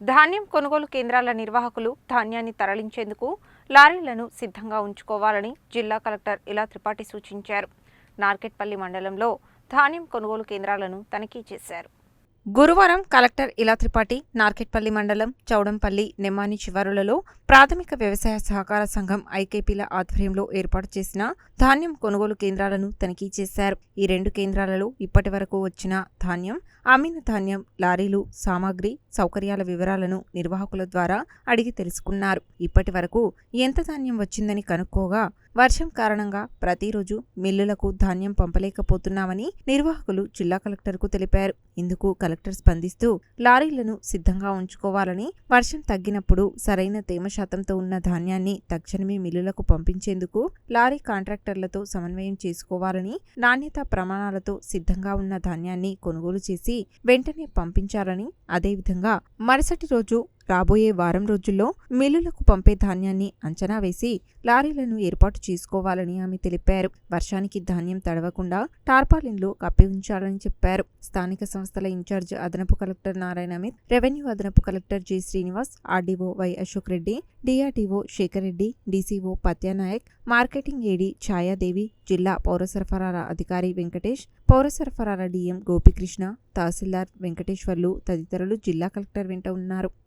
ధాన్యం కొనుగోలు కేంద్రాల నిర్వాహకులు ధాన్యాన్ని తరలించేందుకు లారీలను సిద్ధంగా ఉంచుకోవాలని జిల్లా కలెక్టర్ ఇలా త్రిపాఠి సూచించారు. నార్కెట్పల్లి మండలంలో ధాన్యం కొనుగోలు కేంద్రాలను తనిఖీ చేశారు. గురువారం కలెక్టర్ ఇలా త్రిపాఠి నార్కెట్పల్లి మండలం చౌడంపల్లి నెమ్మాని చివరులలో ప్రాథమిక వ్యవసాయ సహకార సంఘం ఐకేపీల ఆధ్వర్యంలో ఏర్పాటు చేసిన ధాన్యం కొనుగోలు కేంద్రాలను తనిఖీ చేశారు. ఈ రెండు కేంద్రాలలో ఇప్పటి వరకు వచ్చిన ధాన్యం అమ్మిన ధాన్యం లారీలు సామాగ్రి సౌకర్యాల వివరాలను నిర్వాహకుల ద్వారా అడిగి తెలుసుకున్నారు. ఇప్పటి వరకు ఎంత ధాన్యం వచ్చిందని కనుక్కోగా వర్షం కారణంగా ప్రతిరోజు మిల్లులకు ధాన్యం పంపలేకపోతున్నామని నిర్వాహకులు జిల్లా కలెక్టర్కు తెలిపారు. ఇందుకు కలెక్టర్ స్పందిస్తూ లారీలను సిద్ధంగా ఉంచుకోవాలని వర్షం తగ్గినప్పుడు సరైన తేమ శాతంతో ఉన్న ధాన్యాన్ని తక్షణమే మిల్లులకు పంపించేందుకు లారీ కాంట్రాక్టర్లతో సమన్వయం చేసుకోవాలని నాణ్యత ప్రమాణాలతో సిద్ధంగా ఉన్న ధాన్యాన్ని కొనుగోలు చేసి వెంటనే పంపించాలని అదేవిధంగా మరుసటి రోజు రాబోయే వారం రోజుల్లో మిల్లులకు పంపే ధాన్యాన్ని అంచనా వేసి లారీలను ఏర్పాటు చేసుకోవాలని ఆమె తెలిపారు. వర్షానికి ధాన్యం తడవకుండా టార్పాలిన్లు కప్పి ఉంచాలని చెప్పారు. స్థానిక సంస్థల ఇన్ఛార్జ్ అదనపు కలెక్టర్ నారాయణ అమిత్ రెవెన్యూ అదనపు collector G Srinivas RDO Y Ashok Reddy DRDO Shekhar Reddy DCO Patyanayak marketing AD Chayadevi జిల్లా పౌర సరఫరాల అధికారి వెంకటేష్ పౌర సరఫరాల డిఎం గోపికృష్ణ తహసీల్దార్ వెంకటేశ్వర్లు తదితరులు జిల్లా కలెక్టర్ వెంట ఉన్నారు.